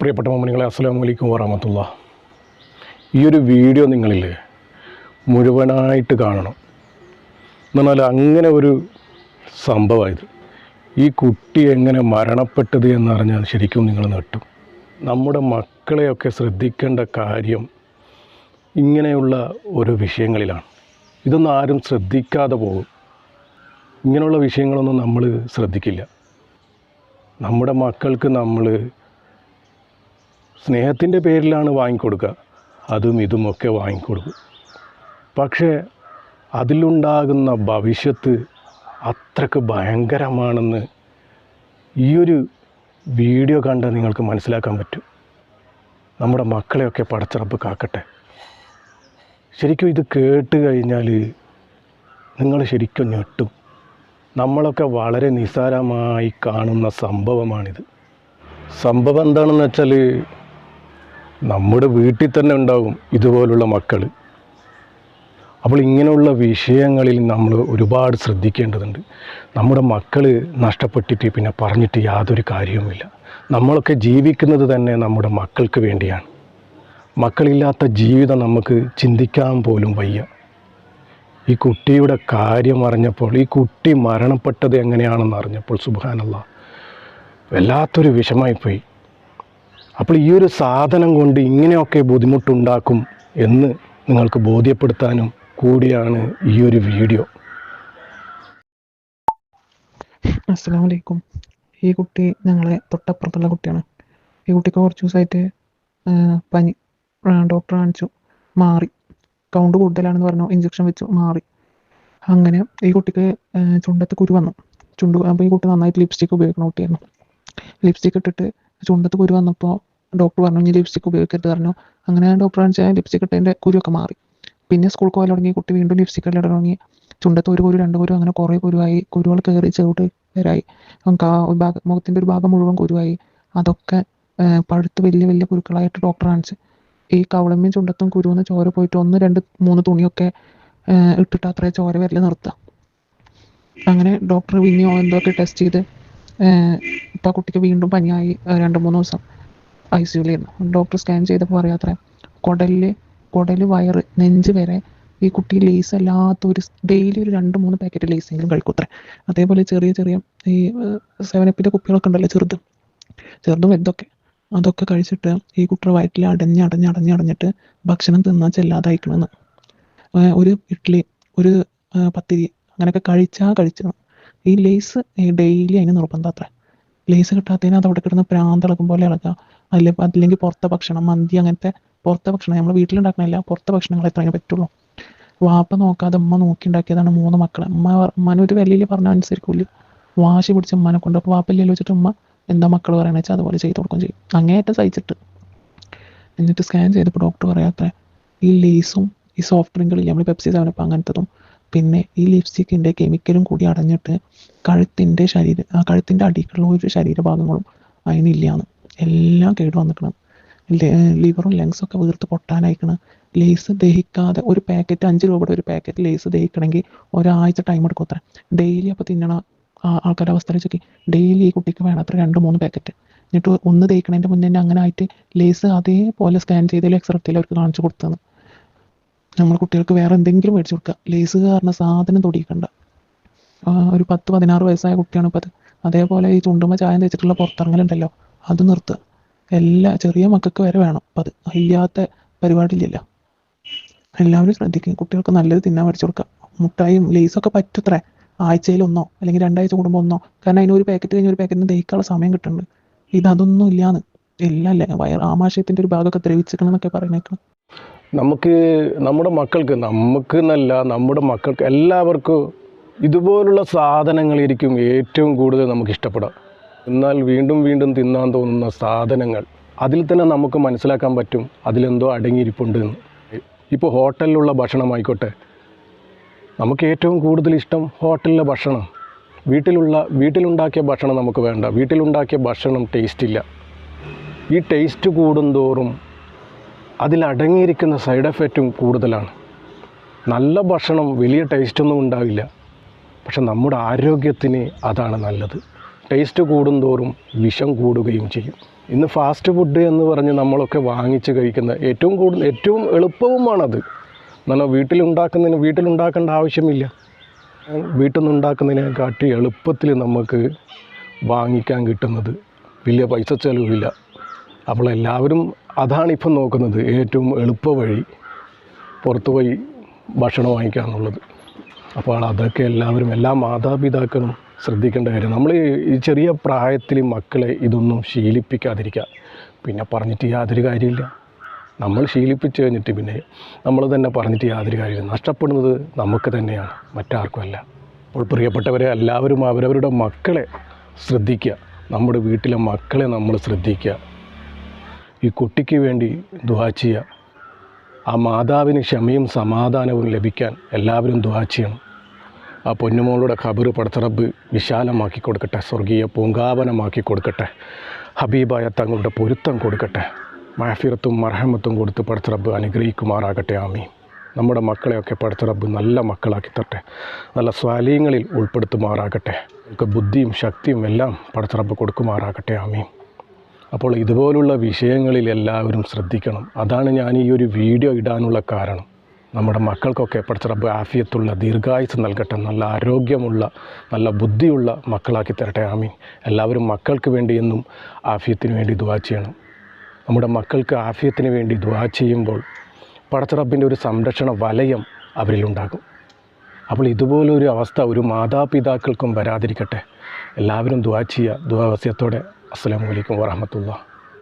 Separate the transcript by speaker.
Speaker 1: പ്രിയപ്പെട്ട മമ്മനികളെ അസ്സാം അലൈക്കും വറഹമത്തുള്ള. ഈ ഒരു വീഡിയോ നിങ്ങളിൽ മുഴുവനായിട്ട് കാണണം. എന്നാൽ അങ്ങനെ ഒരു സംഭവമായത് ഈ കുട്ടി എങ്ങനെ മരണപ്പെട്ടത് എന്നറിഞ്ഞാൽ ശരിക്കും നിങ്ങൾ നെട്ടും നമ്മുടെ മക്കളെയൊക്കെ ശ്രദ്ധിക്കേണ്ട കാര്യം ഇങ്ങനെയുള്ള ഒരു വിഷയങ്ങളിലാണ്. ഇതൊന്നും ആരും ശ്രദ്ധിക്കാതെ പോകും. ഇങ്ങനെയുള്ള വിഷയങ്ങളൊന്നും നമ്മൾ ശ്രദ്ധിക്കില്ല. നമ്മുടെ മക്കൾക്ക് നമ്മൾ സ്നേഹത്തിന്റെ പേരിലാണ് വാങ്ങിക്കൊടുക്കുക. അതും ഇതുമൊക്കെ വാങ്ങിക്കൊടുക്കും. പക്ഷേ അതിലുണ്ടാകുന്ന ഭവിഷ്യത്ത് അത്രയ്ക്ക് ഭയങ്കരമാണെന്ന് ഈയൊരു വീഡിയോ കണ്ട് നിങ്ങൾക്ക് മനസ്സിലാക്കാൻ പറ്റും. നമ്മുടെ മക്കളെയൊക്കെ പടച്ചിറപ്പ് കാക്കട്ടെ. ശരിക്കും ഇത് കേട്ട് കഴിഞ്ഞാൽ നിങ്ങൾ ശരിക്കും ഞെട്ടും. നമ്മളൊക്കെ വളരെ നിസ്സാരമായി കാണുന്ന സംഭവമാണിത്. സംഭവം എന്താണെന്ന് വെച്ചാൽ നമ്മുടെ വീട്ടിൽ തന്നെ ഉണ്ടാകും ഇതുപോലുള്ള മക്കൾ അപ്പോൾ ഇങ്ങനെയുള്ള വിഷയങ്ങളിൽ നമ്മൾ ഒരുപാട് ശ്രദ്ധിക്കേണ്ടതുണ്ട്. നമ്മുടെ മക്കൾ നഷ്ടപ്പെട്ടിട്ട് പിന്നെ പറഞ്ഞിട്ട് യാതൊരു കാര്യവുമില്ല. നമ്മളൊക്കെ ജീവിക്കുന്നത് തന്നെ നമ്മുടെ മക്കൾക്ക് വേണ്ടിയാണ്. മക്കളില്ലാത്ത ജീവിതം നമുക്ക് ചിന്തിക്കാൻ പോലും വയ്യ. ഈ കുട്ടിയുടെ കാര്യം അറിഞ്ഞപ്പോൾ ഈ കുട്ടി മരണപ്പെട്ടത് എങ്ങനെയാണെന്ന് അറിഞ്ഞപ്പോൾ സുബാനല്ല വല്ലാത്തൊരു വിഷമായിപ്പോയി. അപ്പോൾ ഈ ഒരു സാധനം കൊണ്ട് ഇങ്ങനെയൊക്കെ ബുദ്ധിമുട്ടുണ്ടാക്കും എന്ന് നിങ്ങൾക്ക് ബോധ്യപ്പെടുത്താനും കൂടിയാണ് ഈ ഒരു വീഡിയോ.
Speaker 2: അസ്സലാമു അലൈക്കും. ഈ കുട്ടി ഞങ്ങളെ തൊട്ടപ്പുറത്തുള്ള കുട്ടിയാണ്. ഈ കുട്ടിക്ക് കുറച്ച് ദിവസമായിട്ട് പനി ഡോക്ടർ കാണിച്ചു. മാറി. കൗണ്ട് കൂടുതലാണെന്ന് പറഞ്ഞു. ഇഞ്ചക്ഷൻ വെച്ചു മാറി. അങ്ങനെ ഈ കുട്ടിക്ക് ചുണ്ടത്ത് കുരു വന്നു. ചുണ്ട് അപ്പോൾ ഈ കുട്ടി നന്നായിട്ട് ലിപ്സ്റ്റിക് ഉപയോഗിക്കുന്ന കുട്ടിയായിരുന്നു. ലിപ്സ്റ്റിക് ഇട്ടിട്ട് ചുണ്ടത്ത് കുരു വന്നപ്പോൾ ഡോക്ടർ പറഞ്ഞു ഇനി ലിപ്സ്റ്റിക് ഉപയോഗിക്കരുത് പറഞ്ഞു. അങ്ങനെ ഡോക്ടർ കാണിച്ചാൽ ലിപ്സ്റ്റിക് ഇട്ടതിന്റെ കുരുവൊക്കെ മാറി. പിന്നെ സ്കൂൾ പോയാൽ തുടങ്ങി കുട്ടി വീണ്ടും ലിപ്സ്റ്റിക് ഇടാൻ തുടങ്ങി. ചുണ്ടത്ത് ഒരു കുരു രണ്ട് കുരു അങ്ങനെ കുറേ കുരുവായി. കുരുകൾ കയറി ചെറുട്ട് വരായി. മുഖത്തിന്റെ ഒരു ഭാഗം മുഴുവൻ കുരുവായി. അതൊക്കെ പഴുത്ത് വലിയ വലിയ കുരുക്കളായിട്ട് ഡോക്ടർ കാണിച്ച്. ഈ കവളമ്മയും ചുണ്ടത്തും കുരുന്ന് ചോര പോയിട്ട് ഒന്ന് രണ്ട് മൂന്ന് തുണിയൊക്കെ ഇട്ടിട്ട് അത്രേ ചോര വരൽ നിർത്തുക അങ്ങനെ ഡോക്ടർ പിന്നെയോ എന്തൊക്കെ ടെസ്റ്റ് ചെയ്ത് ഇപ്പോൾ കുട്ടിക്ക് വീണ്ടും പനിയായി രണ്ട് മൂന്ന് ദിവസം. ഐ സിയുലായിരുന്നു ഡോക്ടർ സ്കാൻ ചെയ്തപ്പോൾ പറയാത്രേ കുടലിൽ കുടൽ വയറ് നെഞ്ച് വരെ ഈ കുട്ടി ലേസ് അല്ലാത്ത ഒരു ഡെയിലി ഒരു രണ്ട് മൂന്ന് പാക്കറ്റ് ലേസ് ലേസെങ്കിലും കഴിക്കൂത്രേ അതേപോലെ ചെറിയ ചെറിയ ഈ സെവൻ സെവനപ്പിന്റെ കുപ്പികളൊക്കെ ഉണ്ടല്ലോ ചെറുതും. ചെറുതും എന്തൊക്കെ അതൊക്കെ കഴിച്ചിട്ട് ഈ കുട്ടിയുടെ വയറ്റിൽ അടഞ്ഞ് അടഞ്ഞ് അടഞ്ഞ് അടഞ്ഞിട്ട് ഭക്ഷണം തിന്നാൻ ചെല്ലാതായിക്കണമെന്ന് ഒരു ഇഡ്ഡലി ഒരു പത്തിരി അങ്ങനെയൊക്കെ കഴിച്ചാൽ കഴിച്ചത്. ഈ ലേസ് ഡെയിലി അതിന് നിർബന്ധം അത്ര. ലേസ് കിട്ടാത്തതിന് അത് അവിടെ കിടന്ന് പ്രാന്തിളക്കും പോലെ ഇളക്കുക അതിൽ അതില്ലെങ്കിൽ പുറത്തെ ഭക്ഷണം മന്തി അങ്ങനത്തെ പുറത്തെ ഭക്ഷണം നമ്മൾ വീട്ടിലുണ്ടാക്കണില്ല പുറത്തെ ഭക്ഷണങ്ങൾ എത്രയും പറ്റുള്ളൂ. വാപ്പ നോക്കാതെ ഉമ്മ നോക്കി ഉണ്ടാക്കിയതാണ് മൂന്ന് മക്കൾ ഉമ്മ ഉമ്മനെ ഒരു വിലയിൽ പറഞ്ഞ അനുസരിക്കൂല. വാശി പിടിച്ച ഉമ്മനെ കൊണ്ട് അപ്പോൾ ഇല്ലല്ലോ വെച്ചിട്ട് ഉമ്മ എന്താ മക്കൾ പറയണ വെച്ചാൽ അതുപോലെ ചെയ്ത് കൊടുക്കും ചെയ്യും. അങ്ങേയറ്റം സഹിച്ചിട്ട്. എന്നിട്ട് സ്കാൻ ചെയ്തപ്പോൾ ഡോക്ടർ പറയാത്ര ഈ ലേസും ഈ സോഫ്റ്റ് ഡ്രിങ്കുകളില്ലേ നമ്മൾ പെപ്സി സെവനപ്പം അങ്ങനത്തതും. പിന്നെ ഈ ലിപ്സ്റ്റിക്കിന്റെ കെമിക്കലും കൂടി അടഞ്ഞിട്ട് കഴുത്തിന്റെ ശരീര കഴുത്തിന്റെ അടിക്കുള്ള ഒരു ശരീരഭാഗങ്ങളും അതിനില്ലാന്ന്. എല്ലാം കേട് വന്നിക്കണം ലിവറും ലങ്സും ഒക്കെ വീർത്ത് പൊട്ടാനായിക്കണ്. ലേസ് ദഹിക്കാതെ ഒരു പാക്കറ്റ് അഞ്ച് രൂപയുടെ ഒരു പാക്കറ്റ് ലേസ് ദഹിക്കണമെങ്കിൽ ഒരാഴ്ച ടൈം എടുക്കും അത്ര. ഡെയിലി അപ്പോൾ തിന്നണ ആൾക്കാരുടെ അവസ്ഥ വെച്ചൊക്കെ ഡെയിലി ഈ കുട്ടിക്ക് വേണം അത്ര രണ്ട് മൂന്ന് പാക്കറ്റ് എന്നിട്ട് ഒന്ന് തേക്കണതിന്റെ മുന്നേ തന്നെ അങ്ങനെ ആയിട്ട് ലേസ് അതേപോലെ സ്കാൻ ചെയ്തതിൽ എക്സ്റത്തിൽ അവർക്ക് കാണിച്ചു കൊടുത്തത് നമ്മൾ കുട്ടികൾക്ക് വേറെ എന്തെങ്കിലും മേടിച്ചു കൊടുക്കുക ലേസ് കാരണം സാധനം തൊടിയിക്കണ്ട. ഒരു പത്ത് പതിനാറ് വയസ്സായ കുട്ടിയാണ് ഇപ്പം അത് അതേപോലെ ഈ ചുണ്ടുമ്മ ചായം തേച്ചിട്ടുള്ള പുറത്തിറങ്ങലുണ്ടല്ലോ. അത് നിർത്തുക എല്ലാ ചെറിയ മക്കൾക്ക് വരെ വേണം. അപ്പം അത് ഇല്ലാത്ത പരിപാടിയില്ലല്ലോ. എല്ലാവരും ശ്രദ്ധിക്കും. കുട്ടികൾക്ക് നല്ലത് തിന്നാൻ മേടിച്ചു കൊടുക്കുക മുട്ടായും ലേസൊക്കെ പറ്റത്രേ. ആഴ്ചയിലൊന്നോ അല്ലെങ്കിൽ രണ്ടാഴ്ച കൂടുമ്പോൾ ഒന്നോ. കാരണം അതിനൊരു പാക്കറ്റ് കഴിഞ്ഞ് ഒരു പാക്കറ്റിന് ദഹിക്കാനുള്ള സമയം കിട്ടുന്നുണ്ട് ഇത് ഇല്ലാന്ന്. എല്ലാം വയർ ആമാശയത്തിന്റെ ഒരു ഭാഗമൊക്കെ ദ്രവിച്ചിക്കണമെന്നൊക്കെ പറയുന്നേക്കണം
Speaker 1: നമുക്ക് നമ്മുടെ മക്കൾക്ക് നമുക്ക് എന്നല്ല നമ്മുടെ മക്കൾക്ക് എല്ലാവർക്കും ഇതുപോലുള്ള സാധനങ്ങളായിരിക്കും ഏറ്റവും കൂടുതൽ നമുക്ക് ഇഷ്ടപ്പെടുക. എന്നാൽ വീണ്ടും വീണ്ടും തിന്നാൻ തോന്നുന്ന സാധനങ്ങൾ അതിൽ തന്നെ നമുക്ക് മനസ്സിലാക്കാൻ പറ്റും അതിലെന്തോ അടങ്ങിയിരിപ്പുണ്ട് എന്ന്. ഇപ്പോൾ ഹോട്ടലിലുള്ള ഭക്ഷണമായിക്കോട്ടെ നമുക്ക് ഏറ്റവും കൂടുതൽ ഇഷ്ടം ഹോട്ടലിലെ ഭക്ഷണം. വീട്ടിലുള്ള വീട്ടിലുണ്ടാക്കിയ ഭക്ഷണം നമുക്ക് വേണ്ട. വീട്ടിലുണ്ടാക്കിയ ഭക്ഷണം ടേസ്റ്റ് ഇല്ല. ഈ ടേസ്റ്റ് കൂടുന്തോറും അതിലടങ്ങിയിരിക്കുന്ന സൈഡ് എഫക്റ്റും കൂടുതലാണ്. നല്ല ഭക്ഷണം വലിയ ടേസ്റ്റൊന്നും ഉണ്ടാവില്ല. പക്ഷെ നമ്മുടെ ആരോഗ്യത്തിന് അതാണ് നല്ലത്. ടേസ്റ്റ് കൂടുന്തോറും വിഷം കൂടുകയും ചെയ്യും. ഇന്ന് ഫാസ്റ്റ് ഫുഡ് എന്ന് പറഞ്ഞ് നമ്മളൊക്കെ വാങ്ങിച്ച് കഴിക്കുന്ന ഏറ്റവും കൂടുതൽ ഏറ്റവും എളുപ്പവുമാണത്. എന്നാൽ വീട്ടിലുണ്ടാക്കുന്നതിന് വീട്ടിലുണ്ടാക്കേണ്ട ആവശ്യമില്ല. വീട്ടിൽ നിന്നുണ്ടാക്കുന്നതിനെക്കാട്ടി എളുപ്പത്തിൽ നമുക്ക് വാങ്ങിക്കാൻ കിട്ടുന്നത് വലിയ പൈസ ചിലവില്ല. അപ്പോൾ എല്ലാവരും അതാണിപ്പം നോക്കുന്നത് ഏറ്റവും എളുപ്പ വഴി പുറത്തു പോയി ഭക്ഷണം വാങ്ങിക്കുക എന്നുള്ളത് അപ്പോൾ അതൊക്കെ എല്ലാവരും എല്ലാ മാതാപിതാക്കളും ശ്രദ്ധിക്കേണ്ട കാര്യം. നമ്മൾ ഈ ചെറിയ പ്രായത്തിൽ മക്കളെ ഇതൊന്നും ശീലിപ്പിക്കാതിരിക്കുക പിന്നെ പറഞ്ഞിട്ട് യാതൊരു കാര്യമില്ല നമ്മൾ ശീലിപ്പിച്ച് കഴിഞ്ഞിട്ട് പിന്നെ നമ്മൾ തന്നെ പറഞ്ഞിട്ട് യാതൊരു കാര്യമില്ല നഷ്ടപ്പെടുന്നത് നമുക്ക് തന്നെയാണ് മറ്റാർക്കുമല്ല. അപ്പോൾ പ്രിയപ്പെട്ടവരെ എല്ലാവരും അവരവരുടെ മക്കളെ ശ്രദ്ധിക്കുക നമ്മുടെ വീട്ടിലെ മക്കളെ നമ്മൾ ശ്രദ്ധിക്കുക ഈ കുട്ടിക്ക് വേണ്ടി ദുവാ ചെയ്യുക. ആ മാതാവിന് ക്ഷമയും സമാധാനവും ലഭിക്കാൻ എല്ലാവരും ദുവാ ചെയ്യണം. ആ പൊന്നുമോളുടെ ഖബർ പടത്തറബ് വിശാലമാക്കി കൊടുക്കട്ടെ സ്വർഗീയ പൂങ്കാവനമാക്കി കൊടുക്കട്ടെ ഹബീബായ തങ്ങളുടെ പൊരുത്തം കൊടുക്കട്ടെ മാഫിറത്തും മർഹമത്തും കൊടുത്ത് പടത്തറബ് അനുഗ്രഹിക്കുമാറാകട്ടെ ആമി നമ്മുടെ മക്കളെയൊക്കെ പടത്തറബ് നല്ല മക്കളാക്കി തട്ടെ നല്ല സ്വാലീങ്ങളിൽ ഉൾപ്പെടുത്തുമാറാകട്ടെ നമുക്ക് ബുദ്ധിയും ശക്തിയും എല്ലാം പടത്തറബ് കൊടുക്കുമാറാകട്ടെ ആമീൻ. അപ്പോൾ ഇതുപോലുള്ള വിഷയങ്ങളിൽ എല്ലാവരും ശ്രദ്ധിക്കണം. അതാണ് ഞാൻ ഈ ഒരു വീഡിയോ ഇടാനുള്ള കാരണം. നമ്മുടെ മക്കൾക്കൊക്കെ പഠിച്ചറബ് ആഫിയത്തുള്ള ദീർഘായുസ് നൽകട്ടെ നല്ല ആരോഗ്യമുള്ള നല്ല ബുദ്ധിയുള്ള മക്കളാക്കി തരട്ടെ ആമീൻ. എല്ലാവരും മക്കൾക്ക് വേണ്ടി എന്നും ആഫിയത്തിന് വേണ്ടി ദുവാ ചെയ്യണം. നമ്മുടെ മക്കൾക്ക് ആഫിയത്തിന് വേണ്ടി ദുവാ ചെയ്യുമ്പോൾ പടച്ചറബിന്റെ ഒരു സംരക്ഷണ വലയം അവരിലുണ്ടാകും അപ്പോൾ ഇതുപോലൊരു അവസ്ഥ ഒരു മാതാപിതാക്കൾക്കും വരാതിരിക്കട്ടെ. എല്ലാവരും ദുവാ ചെയ്യുക. ദുവാവസ്യത്തോടെ അസ്സലാമലൈക്കും അസ്സലാമു അലൈക്കും വറഹമത്തുള്ള